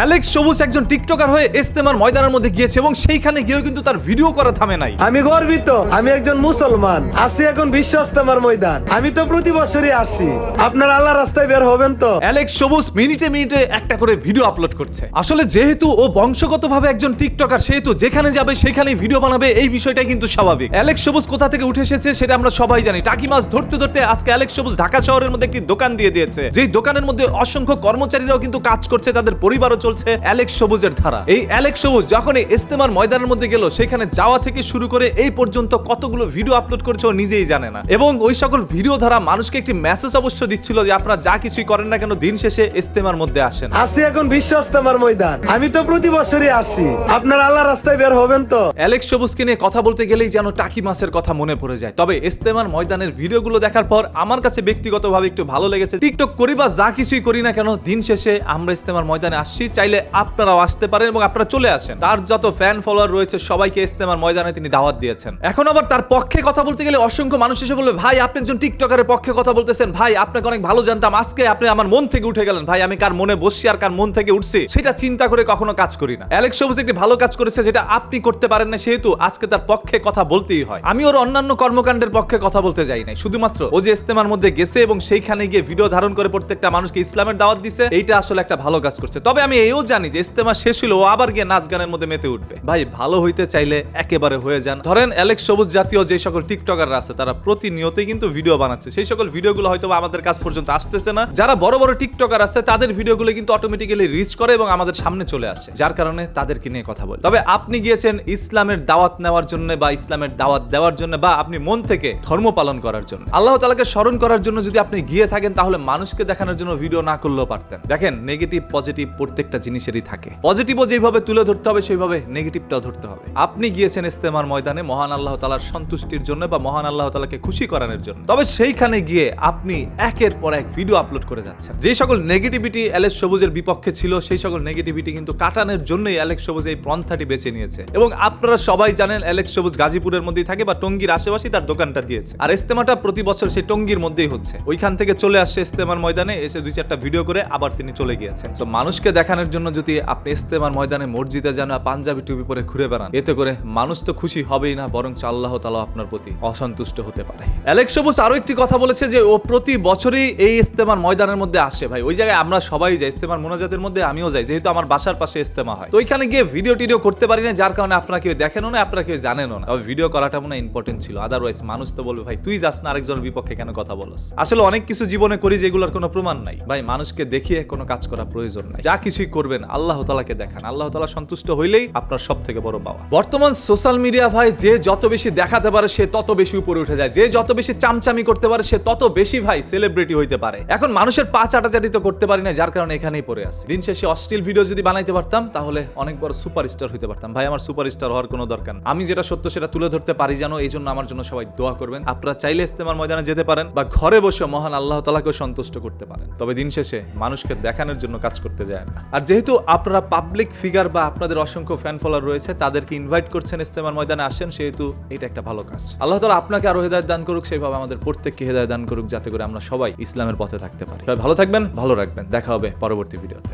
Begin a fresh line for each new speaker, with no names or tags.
Alex সবুজ একজন TikToker হয়ে ইস্তেমার ময়দানের মধ্যে গিয়েছে এবং সেইখানে গিয়েও কিন্তু তার ভিডিও করা থামে নাই।
আমি গর্বিত আমি একজন মুসলমান আসি এখন বিশ্ব ইস্তেমার ময়দান আমি তো প্রতি বছরই আসি। আপনার আল্লাহ রাস্তায় বের হবেন তো?
অ্যালেক্স সবুজ মিনিটে মিনিটে একটা করে ভিডিও আপলোড করছে। আসলে যেহেতু ও বংশগতভাবে একজন টিকটকার সেহেতু যেখানে যাবে সেখানেই ভিডিও বানাবে এই বিষয়টাই কিন্তু স্বাভাবিক। অ্যালেক্স সবুজ কোথা থেকে উঠে এসেছে সেটা আমরা সবাই জানি। টাকি মাছ ধরতে ধরতে আজকে অ্যালেক্স সবুজ ঢাকা শহরের মধ্যে একটি দোকান দিয়ে দিয়েছে। যেই দোকানের মধ্যে অসংখ্য কর্মচারীরাও কিন্তু কাজ করছে তাদের পরিবারও চলছে অ্যালেক্স সবুজের ধারা। এই অ্যালেক্স সবুজ যখন এই ইস্তেমার ময়দানের মধ্যে গেল সেখানে যাওয়া থেকে শুরু করে এই পর্যন্ত কতগুলো ভিডিও আপলোড করেছে ও নিজেই জানে না। এবং ওই সকল ভিডিও ধারা মানুষকে একটি মেসেজ অবশ্য দিচ্ছিল যে আপনারা যা কিছুই করেন না কেন দিন শেষে ইস্তেমার মধ্যে আসেন।
আসি এখন বিশ্ব ইস্তেমার ময়দান। আমি তো প্রতি বছরই আসি। আপনার আল্লাহ রাস্তায় বের হবেন তো?
অ্যালেক্স সবুজকে নিয়ে কথা বলতে গেলেই যেন টাকি মাসের কথা মনে পড়ে যায়। তবে ইস্তেমার ময়দানের ভিডিওগুলো দেখার পর আমার কাছে ব্যক্তিগতভাবে একটু ভালো লেগেছে। টিকটক করি বা যা কিছুই করি না কেন দিন শেষে আমরা ইস্তেমার ময়দানে আসছি। চাইলে আপনারাও আসতে পারেন এবং আপনারা চলে আসেন। তার যত ফ্যান ফলোয়ার রয়েছে, সবাইকে ইস্তেমার ময়দানে তিনি দাওয়াত দিয়েছেন। এখন আবার তার পক্ষে কথা বলতে গেলে অসংখ্য মানুষ এসে বলবে, ভাই, আপনি একজন টিকটকারের পক্ষে কথা বলতেছেন। ভাই, আপনাকে অনেক ভালো জানতাম। আজকে আপনি আমার মন থেকে উঠে গেলেন। ভাই, আমি কার মনে বসছি আর কার মন থেকে উঠছি, সেটা চিন্তা করে কখনো কাজ করি না। অ্যালেক্স সবুজ একটি ভালো কাজ করেছে, যেটা আপনি করতে পারেন না, সেহেতু আজকে তার পক্ষে কথা বলতেই হয়। আমি ওর অন্যান্য কর্মকাণ্ডের পক্ষে কথা বলতে যাই নাই। শুধুমাত্র ও যে ইস্তেমার মধ্যে গেছে এবং সেইখানে গিয়ে ভিডিও ধারণ করে প্রত্যেকটা মানুষকে ইসলামের দাওয়াত দিছে, এইটা আসলে একটা ভালো কাজ করছে। তবে আমি এও জানি যে ইস্তেমা শেষ হলো ও আবার গিয়ে নাচ গানের মধ্যে মেতে উঠবে। ভাই, ভালো হইতে চাইলে একেবারে হয়ে যান। ধরেন অ্যালেক্স সবুজ জাতীয় যে সকল টিকটকাররা আছে, তারা প্রতিনিয়তই কিন্তু ভিডিও বানাচ্ছে। সেই সকল ভিডিওগুলো হয়তো আমাদের কাছ পর্যন্ত আসতেছে না। যারা বড় বড় টিকটকার আছে, তাদের ভিডিওগুলো কিন্তু অটোমেটিক্যালি রিচ করে এবং আমাদের সামনে চলে আসে। যার কারণে তাদেরকে নিয়ে কথা বলি। তবে আপনি গিয়েছেন ইসলামের দাওয়াত নেওয়ার জন্য বা ইসলামের দাওয়াত দেওয়ার জন্য বা আপনি মন থেকে ধর্ম পালন করার জন্য। আল্লাহ তালাকে স্মরণ করার জন্য যদি আপনি গিয়ে থাকেন, তাহলে মানুষকে দেখানোর জন্য ভিডিও না করলেও পারতেন। দেখেন নেগেটিভ পজিটিভ প্রত্যেকটা জিনিসেরই থাকে। পজিটিভও যেভাবে তুলে ধরতে হবে, সেইভাবে নেগেটিভটাও ধরতে হবে। আপনি গিয়েছেন ইস্তেমার ময়দানে মহান আল্লাহ তালার সন্তুষ্টির জন্য বা মহান আল্লাহ তালাকে খুশি করানোর জন্য। তবে সেইখানে গিয়ে আপনি একের পর এক ভিডিও আপলোড করে যাচ্ছেন। যে সকল নেগেটিভিটি অ্যালেক্স সবুজের বিপক্ষে ছিল, সেই সকল নেগেটিভিটি কিন্তু কাটানোর জন্যই অ্যালেক্স সবুজ এই পন্থাটি বেছে নিয়েছে। এবং আপনারা সবাই জানেন অ্যালেক্স সবুজ গাজীপুরের মধ্যেই থাকে বা টঙ্গীর আশেপাশে তার দোকানটা দিয়েছে। আর ইস্তেমাটা প্রতি বছর সেই টঙ্গীর মধ্যেই হচ্ছে। ওইখান থেকে চলে আসছে ইস্তেমার ময়দানে, এসে দুই চারটা ভিডিও করে আবার তিনি চলে গিয়েছেন। তো মানুষকে দেখানোর জন্য যদি আপনি ইস্তেমার ময়দানে মসজিদে যান পাঞ্জাবি টুপি পরে ঘুরে বেড়ান, এতে করে মানুষ তো খুশি হবেই না বরং আল্লাহ তালা আপনার প্রতি অসন্তুষ্ট হতে পারে। অ্যালেক্স সবুজ আরও একটি কথা বলেছে যে, ও প্রতি বছরই এই ইস্তেমার ময়দানের মধ্যে আসে ভাই। ওই জায়গায় আমরা সবাই যাই, ইস্তেমার মোনাজাতের মধ্যে আমিও যাই, যেহেতু আমার বাসার পাশে ইস্তেমা হয়। তো ওইখানে গিয়ে ভিডিও টিডিও করতে পারি না, যার কারণে আপনারা কেউ দেখেনও না, আপনারা কেউ জানেনও না। তবে ভিডিও করাটা মনে ইম্পর্টেন্ট ছিল। আদারওয়াইজ মানুষ তো বলবে, ভাই, তুই যাস না, আরেকজনের বিপক্ষে কেন কথা বলস? আসলে অনেক কিছু জীবনে করি যেগুলোর কোনো প্রমাণ নাই। ভাই, মানুষকে দেখিয়ে কোনো কাজ করা প্রয়োজন নাই। যা কিছুই করবেন, আল্লাহ তালাকে দেখান। আল্লাহ তালা সন্তুষ্ট হইলেই আপনার সব থেকে বড় পাওয়া। বর্তমান সোশ্যাল মিডিয়া ভাই যে যত বেশি দেখাতে পারে, সে তত বেশি উপরে উঠে যায়। যে যত বেশি চামচামি করতে পারে, সে তত বেশি ভাই সেলিব্রিটি হইতে পারে। এখন মানুষের পা চাটাচাটি তো করতে পারি না, যার কারণে এখানেই পড়ে আছে। দিন শেষে অশ্লীল ভিডিও যদি বানাইতে পারতাম, তাহলে অনেক বড় সুপারস্টার হইতে পারতাম। ভাই, আমার সুপারস্টার হওয়ার কোনো দরকার। আমি যেটা সত্য, সেটা তুলে ধরতে পারি জানো এই জন্য আমার জন্য সবাই দোয়া করবেন। আপনারা চাইলে ইস্তেমার ময়দানে যেতে পারেন বা ঘরে বসে মহান আল্লাহ তালাকেও সন্তুষ্ট করতে পারেন। তবে দিন শেষে মানুষকে দেখানোর জন্য কাজ করতে যায় না। আর যেহেতু আপনারা পাবলিক ফিগার বা আপনাদের অসংখ্য ফ্যান ফলোয়ার রয়েছে, তাদেরকে ইনভাইট করছেন ইস্তেমার ময়দানে আসেন, সেহেতু এটা একটা ভালো কাজ। আল্লাহ তালা আপনাকে আরও হেদায়ত দান করুক, সেইভাবে আমাদের প্রত্যেককে হেদায়ত দান করুক, যাতে করে আমরা সবাই ইসলামের পথে থাকতে পারি। ভালো থাকবেন, ভালো রাখবেন। দেখা হবে পরবর্তী ভিডিওতে